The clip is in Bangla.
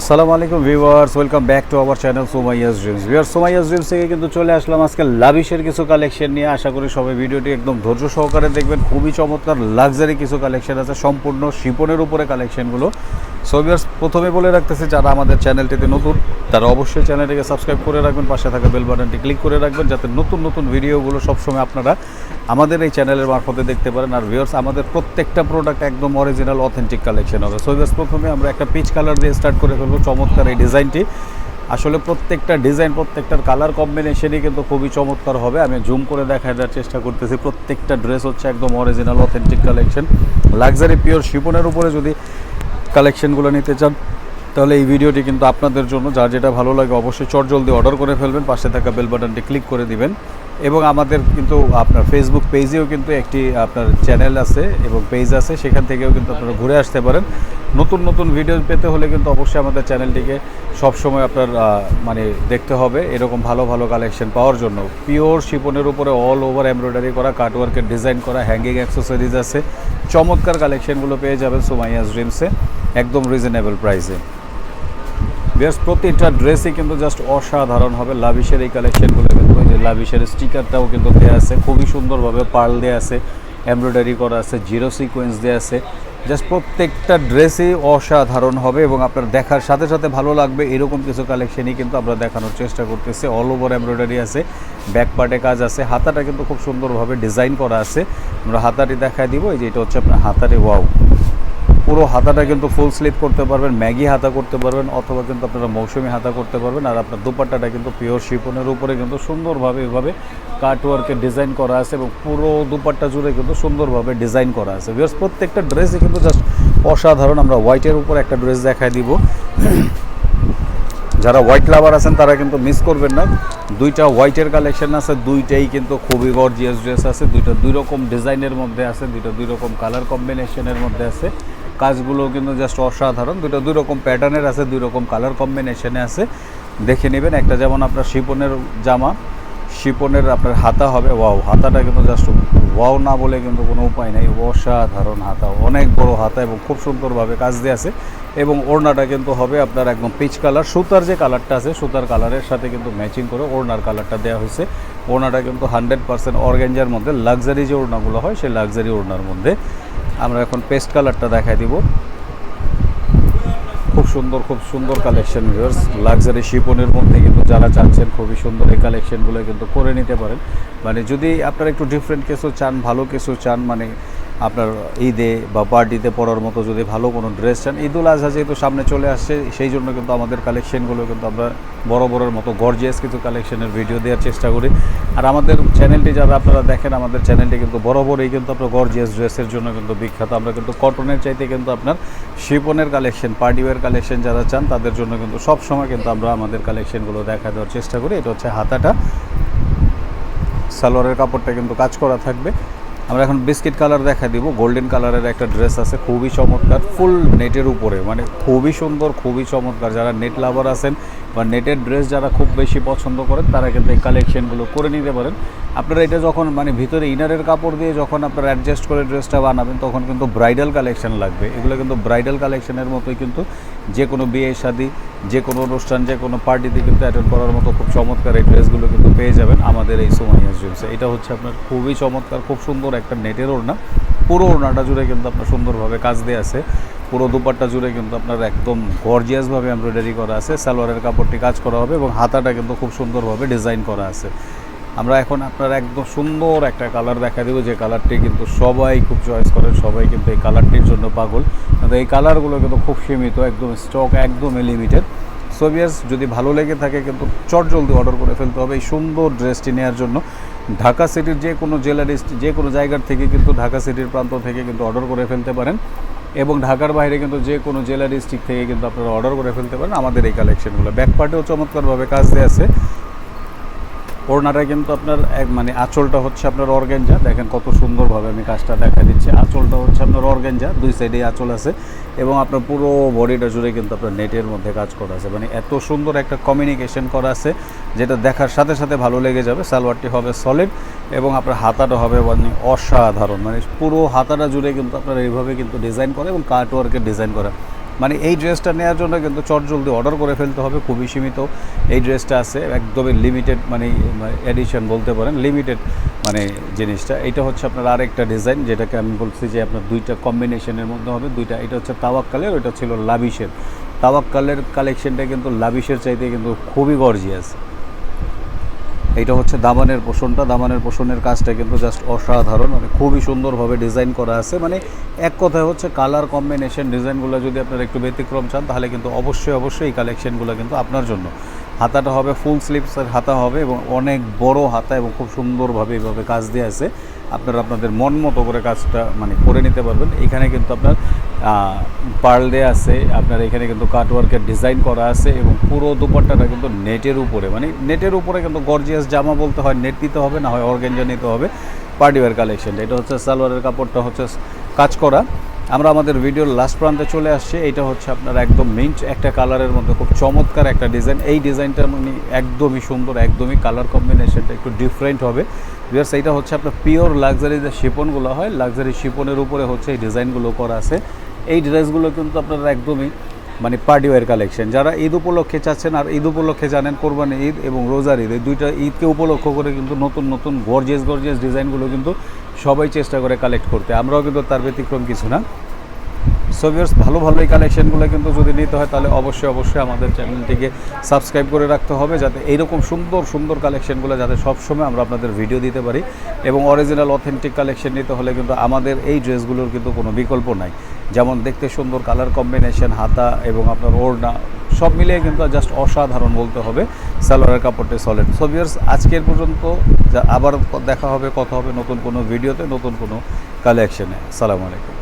আসসালামু আলাইকুম viewers, welcome back to our channel Somaiya's dreams. Viewers, Somaiya's dreams থেকে কিন্তু চলে আসলাম আজকে লাভিশের কিছু কালেকশন নিয়ে। আশা করি সবাই ভিডিওটি একদম ধৈর্য সহকারে দেখবেন। খুবই চমৎকার, লাক্সারি কিছু কালেকশন আছে, সম্পূর্ণ শিপনের উপরে কালেকশনগুলো। সো ভিউয়ার্স, প্রথমে বলে রাখতেছি, যারা আমাদের চ্যানেলটিতে নতুন, তারা অবশ্যই চ্যানেলটিকে সাবস্ক্রাইব করে রাখবেন, পাশে থাকা বেল বাটনটি ক্লিক করে রাখবেন, যাতে নতুন নতুন ভিডিওগুলো সবসময় আপনারা আমাদের এই চ্যানেলের মারফতে দেখতে পারেন। আর ভিউয়ার্স, আমাদের প্রত্যেকটা প্রোডাক্ট একদম অরিজিনাল অথেন্টিক কালেকশন হবে। সো ভিউয়ার্স, প্রথমে আমরা একটা পিচ কালার দিয়ে স্টার্ট করে ফেলব চমৎকার এই ডিজাইনটি। আসলে প্রত্যেকটা ডিজাইন, প্রত্যেকটার কালার কম্বিনেশনই কিন্তু খুবই চমৎকার হবে। আমি জুম করে দেখায় দেওয়ার চেষ্টা করতেছি। প্রত্যেকটা ড্রেস হচ্ছে একদম original authentic collection luxury pure শিপনের উপরে যদি কালেকশনগুলো নিতে চান, তাহলে এই ভিডিওটি কিন্তু আপনাদের জন্য। যার যেটা ভালো লাগে অবশ্যই চটজলদি অর্ডার করে ফেলবেন। পাশে থাকা বেল বাটনটি ক্লিক করে দিবেন। এবং আমাদের কিন্তু আপনার ফেসবুক পেজেও কিন্তু একটি আপনার চ্যানেল আছে এবং পেজ আছে, সেখান থেকেও কিন্তু আপনারা ঘুরে আসতে পারেন। নতুন নতুন ভিডিও পেতে হলে কিন্তু অবশ্যই আমাদের চ্যানেলটিকে সবসময় আপনার মানে দেখতে হবে এরকম ভালো ভালো কালেকশন পাওয়ার জন্য। পিওর শিপনের উপরে অল ওভার এমব্রয়ডারি করা কাটওয়ার্কের ডিজাইন করা হ্যাঙ্গিং অ্যাক্সেসরিজ আছে। চমৎকার কালেকশনগুলো পেয়ে যাবেন সোমাইয়াস ড্রিমসে একদম রিজনেবল প্রাইসে বেশ প্রতিটা ড্রেসই কিন্তু জাস্ট অসাধারণ হবে লাভিশের এই কালেকশনগুলো লাভিশের স্টিকারটাও কিন্তু দেওয়া আছে। খুবই সুন্দরভাবে পার্ল দেওয়া আছে এমব্রয়ডারি করা আছে জিরো সিকোয়েন্স দেওয়া আছে। জাস্ট প্রত্যেকটা ড্রেসই অসাধারণ হবে এবং আপনার দেখার সাথে সাথে ভালো লাগবে। এরকম কিছু কালেকশনই কিন্তু আমরা দেখানোর চেষ্টা করতেছি। অল ওভার এমব্রয়ডারি আছে ব্যাক পার্টে কাজ আছে। হাতাটা কিন্তু খুব সুন্দরভাবে ডিজাইন করা আছে। আমরা হাতাটি দেখায় দিব। এই যে এটা হচ্ছে আপনার হাতারে ওয়াও পুরো হাতাটা কিন্তু ফুল স্লিপ করতে পারবেন, ম্যাগি হাতা করতে পারবেন, অথবা কিন্তু আপনারা মৌসুমি হাতা করতে পারবেন, আর আপনার দুপাট্টাটা কিন্তু পিওর শিপনের উপরে কিন্তু সুন্দরভাবে এভাবে কাটওয়ার্কের ডিজাইন করা আছে এবং পুরো দুপাট্টা জুড়ে কিন্তু সুন্দরভাবে ডিজাইন করা আছে। বিকজ প্রত্যেকটা ড্রেসই কিন্তু জাস্ট অসাধারণ। আমরা হোয়াইটের উপর একটা ড্রেস দেখায় দিব। যারা হোয়াইট লাভার আছেন, তারা কিন্তু মিস করবেন না। দুইটা হোয়াইটের কালেকশন আছে, দুইটাই কিন্তু খুবই গর্জিয়াস ড্রেস আছে, দুইটা দুই রকম ডিজাইনের মধ্যে আছে, দুইটা দুই রকম কালার কম্বিনেশনের মধ্যে আছে। কাজগুলো কিন্তু জাস্ট অসাধারণ। দুইটা দুই রকম প্যাটার্নের আছে, দুই রকম কালার কম্বিনেশনে আছে। দেখে নেবেন, একটা যেমন আপনার শিপনের জামা, শিপনের আপনার হাতা হবে ওয়াও হাতাটা কিন্তু জাস্ট ওয়াও না বলে কিন্তু কোনো উপায় নেই। অসাধারণ হাতা, অনেক বড় হাতা এবং খুব সুন্দরভাবে কাজ দিয়ে আছে। এবং ওড়নাটা কিন্তু হবে আপনার একদম পিচ কালার সুতার যে কালারটা আছে, সুতার কালারের সাথে কিন্তু ম্যাচিং করে ওড়নার কালারটা দেওয়া হয়েছে। ওড়নাটা কিন্তু হান্ড্রেড পার্সেন্ট অর্গ্যাঞ্জার মধ্যে লাক্সারি যে ওড়নাগুলো হয়, সেই লাক্সারি ওড়নার মধ্যে। আমরা এখন পেস্ট কালারটা দেখাই দিব। খুব সুন্দর খুব সুন্দর কালেকশন ভিউয়ার্স লাক্সারি শিপনের মধ্যে কিন্তু যারা চাচ্ছেন খুবই সুন্দর এই কালেকশনগুলো কিন্তু করে নিতে পারেন। মানে যদি আপনারা একটু ডিফারেন্ট কিছু চান, ভালো কিছু চান মানে আপনার ঈদে বা পার্টিতে পরার মতো যদি ভালো কোনো ড্রেস চান, ঈদুল আজহা যেহেতু সামনে চলে আসছে, সেই জন্য কিন্তু আমাদের কালেকশনগুলো কিন্তু আমরা বড় বড়োর মতো গর্জিয়াস কিছু কালেকশনের ভিডিও দেওয়ার চেষ্টা করি। আর আমাদের চ্যানেলটি যারা আপনারা দেখেন, আমাদের চ্যানেলটি কিন্তু বড় বড়ই কিন্তু আপনার গর্জিয়াস ড্রেসের জন্য কিন্তু বিখ্যাত। আমরা কিন্তু কটনের চাইতে কিন্তু আপনার শিপনের কালেকশন পার্টিওয়ার কালেকশন যারা চান, তাদের জন্য কিন্তু সব সময় কিন্তু আমরা আমাদের কালেকশনগুলো দেখা দেওয়ার চেষ্টা করি। এটা হচ্ছে হাতাটা। সালোয়ারের কাপড়টা কিন্তু কাজ করা থাকবে। আমরা এখন বিস্কিট কালার দেখা দিব। গোল্ডেন কালারের একটা ড্রেস আছে, খুবই চমৎকার, ফুল নেটের উপরে মানে খুবই সুন্দর, খুবই চমৎকার। যারা নেট লাভার আছেন বা নেটের ড্রেস যারা খুব বেশি পছন্দ করেন, তারা কিন্তু এই কালেকশনগুলো করে নিতে পারেন। আপনারা এটা যখন মানে ভিতরে ইনারের কাপড় দিয়ে যখন আপনারা অ্যাডজাস্ট করে ড্রেসটা বানাবেন, তখন কিন্তু ব্রাইডাল কালেকশন লাগবে। এগুলো কিন্তু ব্রাইডাল কালেকশনের মতোই কিন্তু যে কোনো বিয়ে, শাদি যে কোনো অনুষ্ঠান যে কোনো পার্টিতে কিন্তু অ্যাটেন্ড করার মতো খুব চমৎকার এই ড্রেসগুলো কিন্তু পেয়ে যাবেন আমাদের এই সোমাইয়াস ড্রিমসে এটা হচ্ছে আপনার খুবই চমৎকার, খুব সুন্দর একটা নেটের ওড়না। পুরো ওড়নাটা জুড়ে কিন্তু আপনার সুন্দরভাবে কাজ দিয়ে আছে। পুরো দুপাট্টা জুড়ে কিন্তু আপনার একদম গর্জিয়াসভাবে এমব্রয়ডারি করা আছে, সালোয়ারের কাপড়টি কাজ করা হবে এবং হাতাটা কিন্তু খুব সুন্দরভাবে ডিজাইন করা আছে। আমরা এখন আপনার একদম সুন্দর একটা কালার দেখা দেবো, যে কালারটি কিন্তু সবাই খুব চয়েস করে, সবাই কিন্তু এই কালারটির জন্য পাগল। কিন্তু এই কালারগুলো কিন্তু খুব সীমিত, একদম স্টক একদম লিমিটেড সোভিয়াস যদি ভালো লেগে থাকে কিন্তু চট জলদি অর্ডার করে ফেলতে হবে এই সুন্দর ড্রেসটি নেওয়ার জন্য। ঢাকা সিটির যে কোনো জেলার যে কোনো জায়গার থেকে কিন্তু ঢাকা সিটির প্রান্ত থেকে কিন্তু অর্ডার করে ফেলতে পারেন। এবং ঢাকার বাইরে কিন্তু যে কোনো জেলা ডিস্ট্রিক্ট থেকে কিন্তু আপনারা অর্ডার করে ফেলতে পারেন আমাদের এই কালেকশনগুলো ব্যাক পার্টেও চমৎকারভাবে কাজ দিয়ে আছে। ওড়নাটা কিন্তু আপনার এক মানে আঁচলটা হচ্ছে আপনার অর্গেঞ্জা। দেখেন কত সুন্দরভাবে আমি কাজটা দেখা দিচ্ছি। আঁচলটা হচ্ছে আপনার অর্গেঞ্জা। দুই সাইডে আঁচল আছে এবং আপনার পুরো বডিটা জুড়ে কিন্তু আপনার নেটের মধ্যে কাজ করা আছে। মানে এত সুন্দর একটা কমিউনিকেশন করা আছে, যেটা দেখার সাথে সাথে ভালো লেগে যাবে। সালোয়ারটি হবে সলিড এবং আপনার হাতাটা হবে মানে অসাধারণ। মানে পুরো হাতাটা জুড়ে কিন্তু আপনার এইভাবে কিন্তু ডিজাইন করে এবং কাট ওয়ার্কের ডিজাইন করা। মানে এই ড্রেসটা নেওয়ার জন্য কিন্তু চট জলদি অর্ডার করে ফেলতে হবে, খুবই সীমিত। এই ড্রেসটা আছে, একদমই লিমিটেড মানে এডিশন বলতে পারেন লিমিটেড মানে জিনিসটা। এটা হচ্ছে আপনার আরেকটা ডিজাইন যেটাকে আমি বলছি যে আপনার দুইটা কম্বিনেশনের মধ্যে হবে, দুইটা। এটা হচ্ছে তাওয়াক কালের ওইটা ছিল লাবিশের। তাওয়াক কালের কালেকশনটা কিন্তু লাবিশের চাইতে কিন্তু খুবই গর্জিয়াস এইটা হচ্ছে দামানের পোষণটা। দামানের পোষণের কাজটা কিন্তু জাস্ট অসাধারণ। মানে খুবই সুন্দরভাবে ডিজাইন করা আছে। মানে এক কথায় হচ্ছে কালার কম্বিনেশন ডিজাইনগুলো যদি আপনারা একটু ব্যতিক্রম চান, তাহলে কিন্তু অবশ্যই অবশ্যই এই কালেকশনগুলো কিন্তু আপনার জন্য। হাতাটা হবে ফুল স্লিভসের হাতা হবে এবং অনেক বড় হাতা এবং খুব সুন্দরভাবে এইভাবে কাজ দিয়ে আছে। আপনারা আপনাদের মন মতো করে কাজটা মানে করে নিতে পারবেন। এখানে কিন্তু আপনার পার্ল দেওয়া আছে, আপনার এখানে কিন্তু কাটওয়ার্কের ডিজাইন করা আছে এবং পুরো দুপাট্টাটা কিন্তু নেটের উপরে মানে নেটের উপরে কিন্তু গর্জিয়াস জামা বলতে হয়, নেট নিতে হবে, না হয় অর্গেঞ্জা নিতে হবে, পার্টিওয়ার কালেকশন এটা হচ্ছে সালোয়ারের কাপড়টা হচ্ছে কাজ করা। আমরা আমাদের ভিডিওর লাস্ট প্রান্তে চলে আসছি। এইটা হচ্ছে আপনার একদম মিন্ট একটা কালারের মধ্যে খুব চমৎকার একটা ডিজাইন এই ডিজাইনটা মানে একদমই সুন্দর, একদমই কালার কম্বিনেশনটা একটু ডিফারেন্ট হবে। বিকজ এইটা হচ্ছে আপনার পিওর লাক্সারি যে শিপনগুলো হয় লাক্সারি শিপনের উপরে হচ্ছে এই ডিজাইনগুলো করা আছে। এই ড্রেসগুলো কিন্তু আপনারা একদমই মানে পার্টি ওয়ার কালেকশন যারা ঈদ উপলক্ষে চাচ্ছেন আর ঈদ উপলক্ষে জানেন কোরবানি ঈদ এবং রোজার ঈদ, এই দুইটা ঈদকে উপলক্ষ করে কিন্তু নতুন নতুন গর্জেস গর্জেস ডিজাইনগুলো কিন্তু সবাই চেষ্টা করে কালেক্ট করতে। আমরাও কিন্তু তার ব্যতিক্রম কিছু না। সো ভিউয়ার্স ভালো ভালো এই কালেকশানগুলো কিন্তু যদি নিতে হয়, তাহলে অবশ্যই অবশ্যই আমাদের চ্যানেলটিকে সাবস্ক্রাইব করে রাখতে হবে, যাতে এইরকম সুন্দর সুন্দর কালেকশানগুলো যাতে সবসময় আমরা আপনাদের ভিডিও দিতে পারি। এবং অরিজিনাল অথেন্টিক কালেকশান নিতে হলে কিন্তু আমাদের এই ড্রেসগুলোর কিন্তু কোনো বিকল্প নাই। যেমন দেখতে সুন্দর কালার কম্বিনেশন হাতা এবং আপনার ওড়না সব মিলিয়ে কিন্তু জাস্ট অসাধারণ বলতে হবে। সালোয়ারের কাপড়টি সলিড সো ভিউয়ার্স আজকের পর্যন্ত আবার দেখা হবে, কথা হবে নতুন কোনো ভিডিওতে, নতুন কোনো কালেকশনে সালামু আলাইকুম।